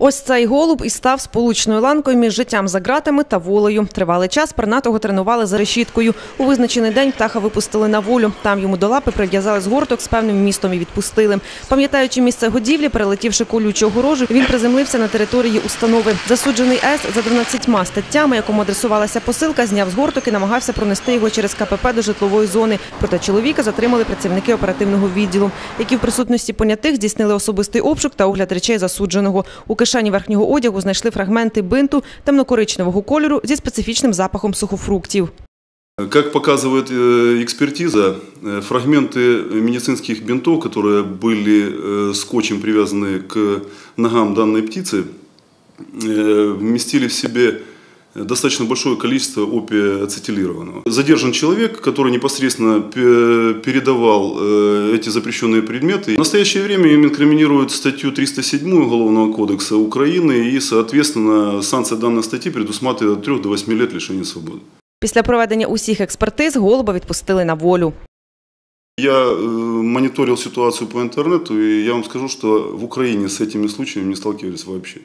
Ось цей голуб і став сполучною ланкою між життям за ґратами та волею. Тривалий час пернатого тренували за решіткою. У визначений день птаха випустили на волю. Там йому до лапи прив'язали згорток з певним містом і відпустили. Пам'ятаючи місце годівлі, перелетівши колючу огорожу, він приземлився на території установи. Засуджений С за 12 статтями, якому адресувалася посилка, зняв згорток і намагався пронести його через КПП до житлової зони. Проте чоловіка затримали працівники оперативного відділу, які в присутності понятих здійснили особистий обшук та огляд речей засудженого. У кишені верхнього одягу знайшли фрагменти бинту темнокоричневого кольору зі специфічним запахом сухофруктів. Как показывает э, экспертиза, э, фрагменты медицинских бинтов, которые были э, скотчем привязаны к ногам данной птицы, э, вместили в себе достаточно большое количество опия ацетилированного. Задержан человек, который непосредственно пе- передавал э, эти запрещенные предметы. В настоящее время им инкриминируют статью 307 Уголовного кодекса Украины и, соответственно, санкция данной статьи предусматривает от 3 до 8 лет лишения свободы. Після проведення усіх експертиз голуба відпустили на волю. Я э, мониторил ситуацию по интернету, и я вам скажу, что в Украине с этими случаями не сталкивались вообще.